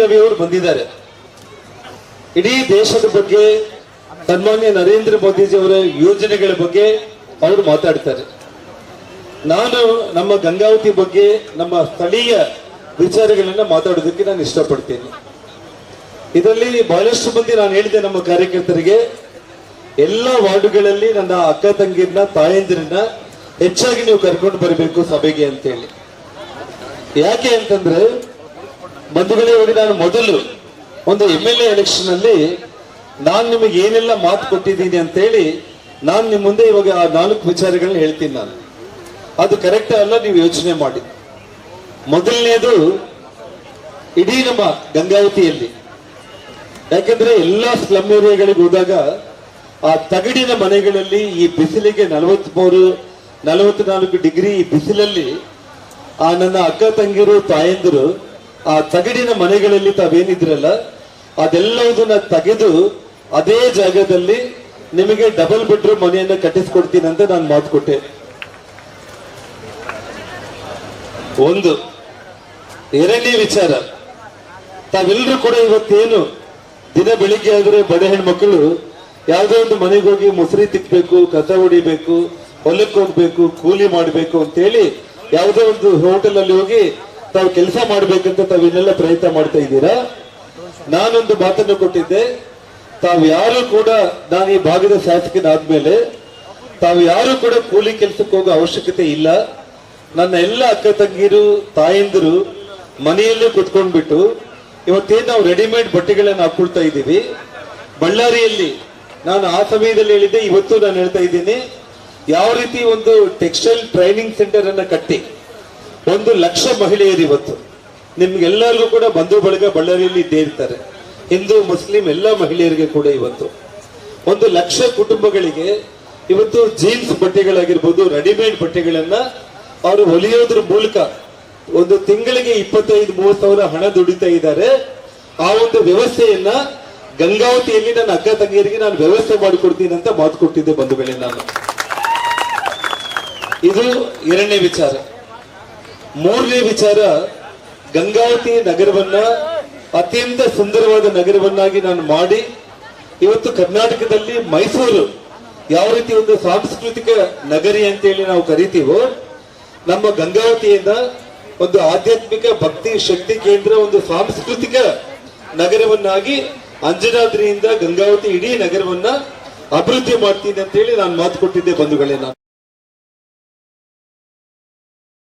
ರವಿ ಅವರು ಬಂದಿದ್ದಾರೆ. ಇಡೀ ದೇಶದ ಬಗ್ಗೆ ಸನ್ಮಾನ್ಯ ನರೇಂದ್ರ ಮೋದಿಜಿ ಅವರ ಯೋಜನೆಗಳ ಬಗ್ಗೆ ಅವರು ಮಾತಾಡ್ತಾರೆ. ನಾನು ನಮ್ಮ ಗಂಗಾವತಿ ಬಗ್ಗೆ, ನಮ್ಮ ಸ್ಥಳೀಯ ವಿಚಾರಗಳನ್ನ ಮಾತಾಡೋದಕ್ಕೆ ನಾನು ಇಷ್ಟಪಡ್ತೀನಿ. ಇದರಲ್ಲಿ ಬಹಳಷ್ಟು ಮಂದಿ ನಾನು ಹೇಳಿದೆ ನಮ್ಮ ಕಾರ್ಯಕರ್ತರಿಗೆ, ಎಲ್ಲ ವಾರ್ಡುಗಳಲ್ಲಿ ನನ್ನ ಅಕ್ಕ ತಂಗಿಯನ್ನ ತಾಯಂದಿರನ್ನ ಹೆಚ್ಚಾಗಿ ನೀವು ಕರ್ಕೊಂಡು ಬರಬೇಕು ಸಭೆಗೆ ಅಂತೇಳಿ. ಯಾಕೆ ಅಂತಂದ್ರೆ ಬಂಧುಗಳೇ ನೋಡಿ ನಾನು ಮೊದಲು ಒಂದು ಎಂ ಎಲ್ ಎ ಎಲೆಕ್ಷನ್ ಅಲ್ಲಿ ನಾನು ನಿಮಗೆ ಏನೆಲ್ಲ ಮಾತು ಕೊಟ್ಟಿದ್ದೀನಿ ಅಂತ ಹೇಳಿ ನಾನು ನಿಮ್ಮ ಮುಂದೆ ಇವಾಗ ಆ ನಾಲ್ಕು ವಿಚಾರಗಳನ್ನ ಹೇಳ್ತೀನಿ ನಾನು. ಅದು ಕರೆಕ್ಟ್ ಅಲ್ಲ, ನೀವು ಯೋಚನೆ ಮಾಡಿ. ಮೊದಲನೇದು, ಇಡೀ ನಮ್ಮ ಗಂಗಾವತಿಯಲ್ಲಿ. ಯಾಕಂದ್ರೆ ಎಲ್ಲಾ ಸ್ಲಮ್ ಏರಿಯಾಗಳಿಗೆ ಹೋದಾಗ ಆ ತಗಡಿನ ಮನೆಗಳಲ್ಲಿ ಈ ಬಿಸಿಲಿಗೆ ನಲವತ್ಮೂರು, ನಲವತ್ನಾಲ್ಕು ಡಿಗ್ರಿ ಈ ಬಿಸಿಲಲ್ಲಿ ಆ ನನ್ನ ಅಕ್ಕ ತಂಗಿರು, ತಾಯಂದಿರು ಆ ತಗಡಿನ ಮನೆಗಳಲ್ಲಿ ತಾವೇನಿದ್ರಲ್ಲ ಅದೆಲ್ಲದನ್ನ ತೆಗೆದು ಅದೇ ಜಾಗದಲ್ಲಿ ನಿಮಗೆ ಡಬಲ್ ಬೆಡ್ರೂಮ್ ಮನೆಯನ್ನ ಕಟ್ಟಿಸ್ಕೊಡ್ತೀನಿ ಅಂತ ನಾನು ಮಾತು ಕೊಟ್ಟೆ. ಒಂದು, ಎರಡನೇ ವಿಚಾರ. ತಾವೆಲ್ಲರೂ ಕೂಡ ಇವತ್ತೇನು ದಿನ ಬೆಳಿಗ್ಗೆ ಆದ್ರೆ ಬಡ ಹೆಣ್ಮಕ್ಳು ಯಾವುದೋ ಒಂದು ಮನೆಗೆ ಹೋಗಿ ಮೊಸರಿ ತಿಕ್ಬೇಕು, ಕಸ ಹೊಡಿಬೇಕು ಹೊಲಕ್ಕೆ ಹೋಗ್ಬೇಕು, ಕೂಲಿ ಮಾಡಬೇಕು ಅಂತೇಳಿ ಯಾವುದೋ ಒಂದು ಹೋಟೆಲ್ ಅಲ್ಲಿ ಹೋಗಿ ತಾವು ಕೆಲಸ ಮಾಡ್ಬೇಕಂತ ತಾವೇನೆಲ್ಲ ಪ್ರಯತ್ನ ಮಾಡ್ತಾ ಇದ್ದೀರಾ? ನಾನೊಂದು ಮಾತನ್ನು ಕೊಟ್ಟಿದ್ದೆ. ತಾವು ಯಾರು ಕೂಡ ನಾನು ಈ ಭಾಗದ ಶಾಸಕನಾದ್ಮೇಲೆ ತಾವು ಯಾರು ಕೂಡ ಕೂಲಿ ಕೆಲಸಕ್ಕೆ ಹೋಗೋ ಅವಶ್ಯಕತೆ ಇಲ್ಲ. ನನ್ನ ಎಲ್ಲ ಅಕ್ಕ ತಂಗಿರು, ತಾಯಂದಿರು ಮನೆಯಲ್ಲೇ ಕುತ್ಕೊಂಡ್ಬಿಟ್ಟು ಇವತ್ತೇನು ನಾವು ರೆಡಿಮೇಡ್ ಬಟ್ಟೆಗಳನ್ನು ಹಾಕೊಳ್ತಾ ಇದ್ದೀವಿ. ಬಳ್ಳಾರಿಯಲ್ಲಿ ನಾನು ಆ ಸಮಯದಲ್ಲಿ ಹೇಳಿದ್ದೆ, ಇವತ್ತು ನಾನು ಹೇಳ್ತಾ ಇದ್ದೀನಿ, ಯಾವ ರೀತಿ ಒಂದು ಟೆಕ್ಸ್ಟೈಲ್ ಟ್ರೈನಿಂಗ್ ಸೆಂಟರ್ ಅನ್ನ ಕಟ್ಟಿ ಒಂದು ಲಕ್ಷ ಮಹಿಳೆಯರು ಇವತ್ತು. ನಿಮ್ಗೆಲ್ಲರಿಗೂ ಕೂಡ ಬಂಧು ಬಳಗ ಬಳ್ಳಾರಿಯಲ್ಲಿ ಇದ್ದೇ ಇರ್ತಾರೆ. ಹಿಂದೂ, ಮುಸ್ಲಿಂ ಎಲ್ಲ ಮಹಿಳೆಯರಿಗೆ ಕೂಡ ಇವತ್ತು. ಒಂದು ಲಕ್ಷ ಕುಟುಂಬಗಳಿಗೆ ಇವತ್ತು ಜೀನ್ಸ್ ಬಟ್ಟೆಗಳಾಗಿರ್ಬೋದು, ರೆಡಿಮೇಡ್ ಬಟ್ಟೆಗಳನ್ನ ಅವರು ಹೊಲಿಯೋದ್ರ ಮೂಲಕ ಒಂದು ತಿಂಗಳಿಗೆ ಇಪ್ಪತ್ತೈದು, ಮೂವತ್ತು ಸಾವಿರ ಹಣ ದುಡಿತಾ ಇದ್ದಾರೆ. ಆ ಒಂದು ವ್ಯವಸ್ಥೆಯನ್ನ ಗಂಗಾವತಿಯಲ್ಲಿ ನನ್ನ ಅಕ್ಕ ತಂಗಿಯರಿಗೆ ನಾನು ವ್ಯವಸ್ಥೆ ಮಾಡಿಕೊಡ್ತೀನಿ ಅಂತ ಮಾತು ಕೊಟ್ಟಿದ್ದೆ ಬಂಧುಗಳೇ ನಾನು. ಇದು ಎರಡನೇ ವಿಚಾರ. ಮೂರನೇ ವಿಚಾರ, ಗಂಗಾವತಿ ನಗರವನ್ನ ಅತ್ಯಂತ ಸುಂದರವಾದ ನಗರವನ್ನಾಗಿ ನಾನು ಮಾಡಿ, ಇವತ್ತು ಕರ್ನಾಟಕದಲ್ಲಿ ಮೈಸೂರು ಯಾವ ರೀತಿ ಒಂದು ಸಾಂಸ್ಕೃತಿಕ ನಗರಿ ಅಂತೇಳಿ ನಾವು ಕರಿತೀವೋ, ನಮ್ಮ ಗಂಗಾವತಿಯಿಂದ ಒಂದು ಆಧ್ಯಾತ್ಮಿಕ ಭಕ್ತಿ ಶಕ್ತಿ ಕೇಂದ್ರ ಒಂದು ಸಾಂಸ್ಕೃತಿಕ ನಗರವನ್ನಾಗಿ ಅಂಜನಾದ್ರಿಯಿಂದ ಗಂಗಾವತಿ ಇಡೀ ನಗರವನ್ನ ಅಭಿವೃದ್ಧಿ ಮಾಡ್ತೀನಿ ಅಂತೇಳಿ ನಾನು ಮಾತು ಕೊಟ್ಟಿದ್ದೆ ಬಂಧುಗಳೇ ನಾನು.